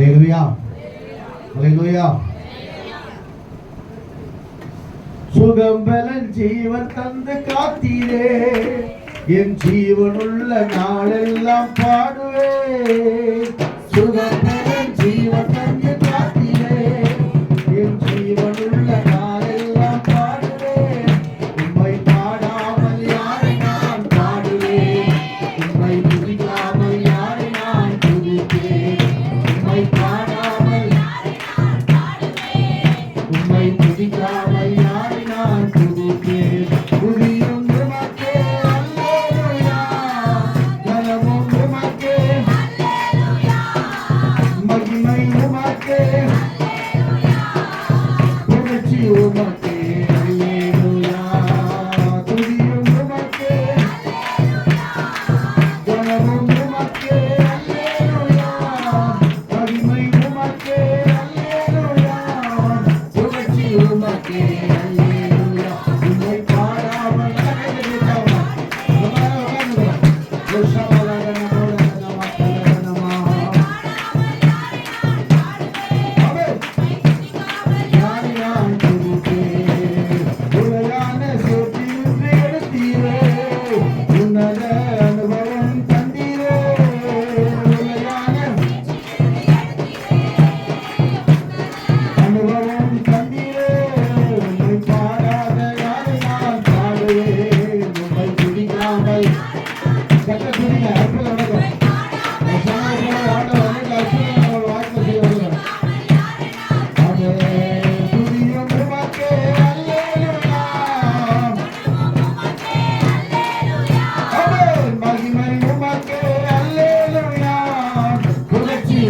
அலையலுயா அலையலுயா சுகம் பலன் ஜீவன் தந்து காத்தீரே என் ஜீவனுள்ள நாளெல்லாம் பாடுவே சுகம் பலன் ஜீவன் உம்மை துதிக்காமல் யாரை நான் துதிப்பேன் புரியும் உமக்கே அல்லேலூயா. கலமும் உமக்கே மகிமை உமக்கே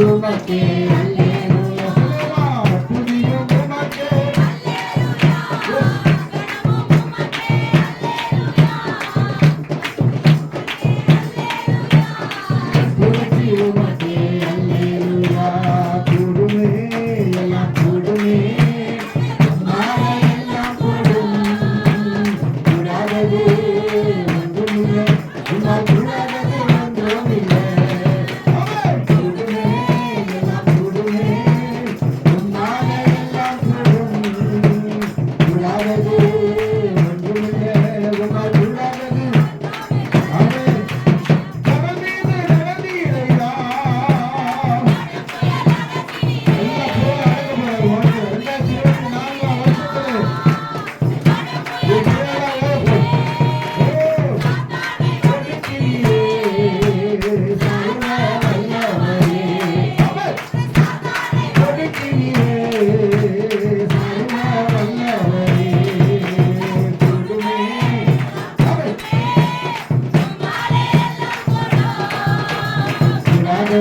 Ayúdate,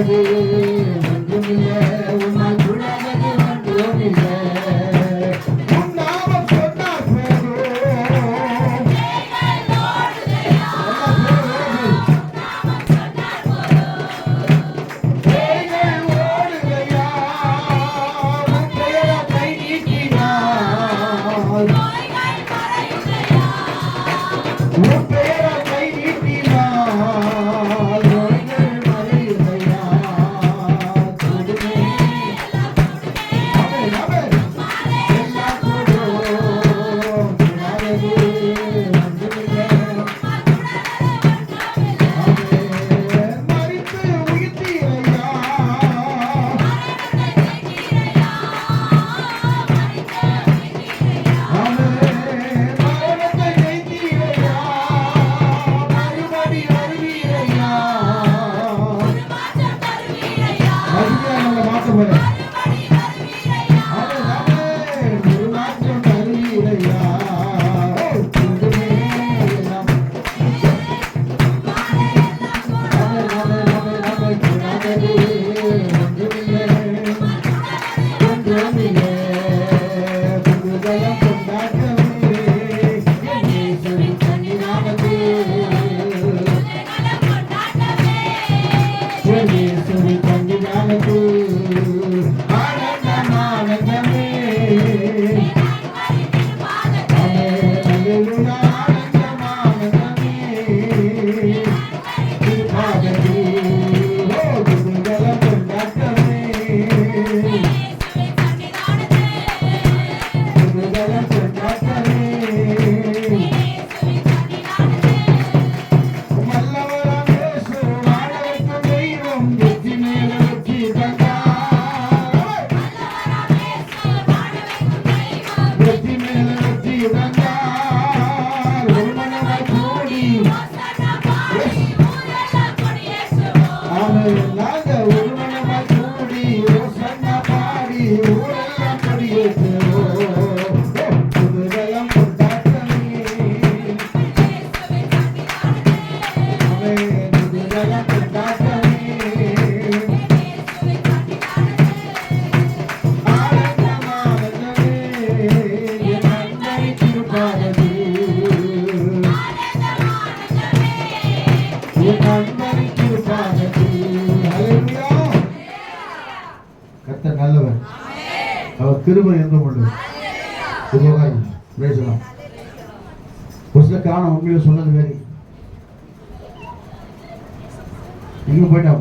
உலகில் ஒன்றுமில்லை உமால் உலகில் ஒன்றுமில்லை Hallelujah. வல்லவர் அவர் கிருபை என்றும் உள்ளது பேசலாம். ஒரு சில காரணம் உண்மையில சொன்னது வேறு. எங்க போயிட்டா